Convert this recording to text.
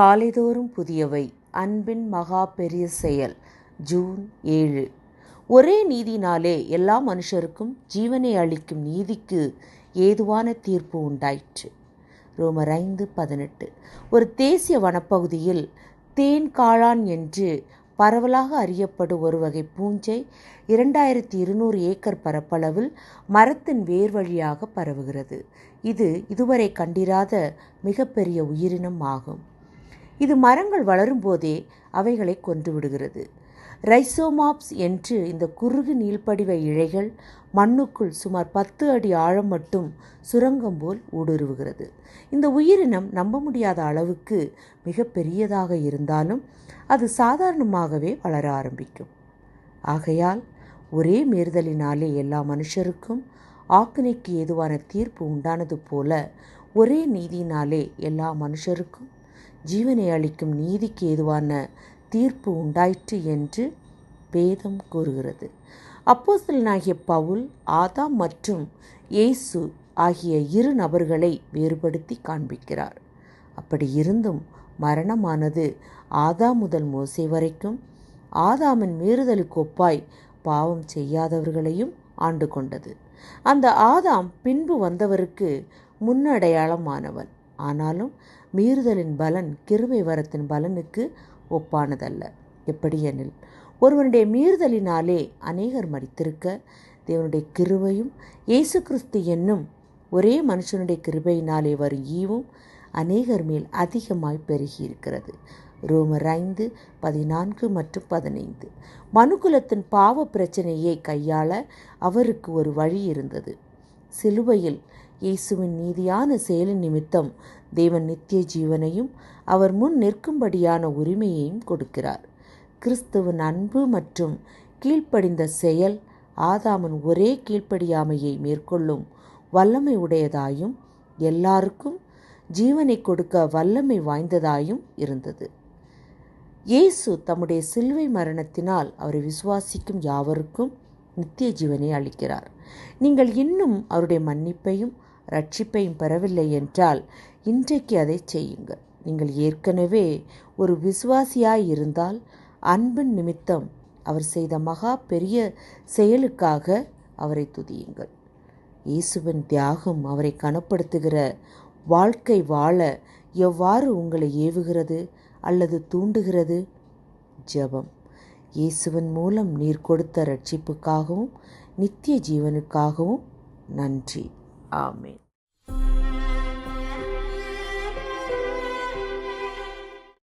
காலைதோறும் புதியவை. அன்பின் மகா பெரிய செயல். ஜூன் ஏழு. ஒரே நீதினாலே எல்லா மனுஷருக்கும் ஜீவனை அளிக்கும் நீதிக்கு ஏதுவான தீர்ப்பு உண்டாயிற்று. ரோமர் ஐந்து பதினெட்டு. ஒரு தேசிய வனப்பகுதியில் தேன் காளான் என்று பரவலாக அறியப்படும் ஒரு வகை பூஞ்சை இரண்டாயிரத்தி இருநூறு ஏக்கர் பரப்பளவில் மரத்தின் வேர் வழியாக பரவுகிறது. இது இதுவரை கண்டிராத மிகப்பெரிய உயிரினம் ஆகும். இது மரங்கள் வளரும்போதே அவைகளை கொன்று விடுகிறது. ரைசோமாப்ஸ் என்று இந்த குறுகு நீள்படிவ இழைகள் மண்ணுக்குள் சுமார் பத்து அடி ஆழம் மட்டும் சுரங்கம் போல் ஊடுருவுகிறது. இந்த உயிரினம் நம்ப முடியாத அளவுக்கு மிக பெரியதாக இருந்தாலும் அது சாதாரணமாகவே வளர ஆரம்பிக்கும். ஆகையால் ஒரே மீறுதலினாலே எல்லா மனுஷருக்கும் ஆக்கினைக்கு ஏதுவான தீர்ப்பு உண்டானது போல ஒரே நீதியினாலே எல்லா மனுஷருக்கும் ஜீவனை அளிக்கும் நீதிக்கு ஏதுவான தீர்ப்பு உண்டாயிற்று என்று வேதம் கூறுகிறது. அப்போசலனாகிய பவுல் ஆதாம் மற்றும் இயேசு ஆகிய இரு நபர்களை வேறுபடுத்தி காண்பிக்கிறார். அப்படி இருந்தும் மரணமானது ஆதாம் முதல் மோசை வரைக்கும் ஆதாமின் மீறுதலுக்கு ஒப்பாய் பாவம் செய்யாதவர்களையும் ஆண்டு கொண்டது. அந்த ஆதாம் பின்பு வந்தவருக்கு முன்னடையாளமானவன். ஆனாலும் மீறுதலின் பலன் கிருபை வரத்தின் பலனுக்கு ஒப்பானதல்ல. எப்படியெனில் ஒருவனுடைய மீறுதலினாலே அநேகர் மறித்திருக்க தேவனுடைய கிருபையும் இயேசு கிறிஸ்து என்னும் ஒரே மனுஷனுடைய கிருபையினாலே வரும் ஈவும் அநேகர் மேல் அதிகமாய் பெருகியிருக்கிறது. ரோமர் ஐந்து பதினான்கு மற்றும் பதினைந்து. மனுக்குலத்தின் பாவ பிரச்சனையை கையாள அவருக்கு ஒரு வழி இருந்தது. சிலுவையில் இயேசுவின் நீதியான செயலின் நிமித்தம் தேவன் நித்திய ஜீவனையும் அவர் முன் நிற்கும்படியான உரிமையையும் கொடுக்கிறார். கிறிஸ்துவின் அன்பு மற்றும் கீழ்ப்படிந்த செயல் ஆதாமன் ஒரே கீழ்ப்படியாமையை மேற்கொள்ளும் வல்லமை உடையதாயும் எல்லாருக்கும் ஜீவனை கொடுக்க வல்லமை வாய்ந்ததாயும் இருந்தது. இயேசு தம்முடைய சிலுவை மரணத்தினால் அவரை விசுவாசிக்கும் யாவருக்கும் நித்திய ஜீவனை அளிக்கிறார். நீங்கள் இன்னும் அவருடைய மன்னிப்பையும் ரட்சிப்பையும் பெறவில்லை என்றால் இன்றைக்கு அதை செய்யுங்கள். நீங்கள் ஏற்கனவே ஒரு விசுவாசியாய் இருந்தால் அன்பின் நிமித்தம் அவர் செய்த மகா பெரிய செயலுக்காக அவரை துதியுங்கள். இயேசுவின் தியாகம் அவரை கனப்படுத்துகிற வாழ்க்கை வாழ எவ்வாறு உங்களை ஏவுகிறது அல்லது தூண்டுகிறது? ஜெபம். இயேசுவின் மூலம் நீர் கொடுத்த ரட்சிப்புக்காகவும் நித்திய ஜீவனுக்காகவும் நன்றி. Amen.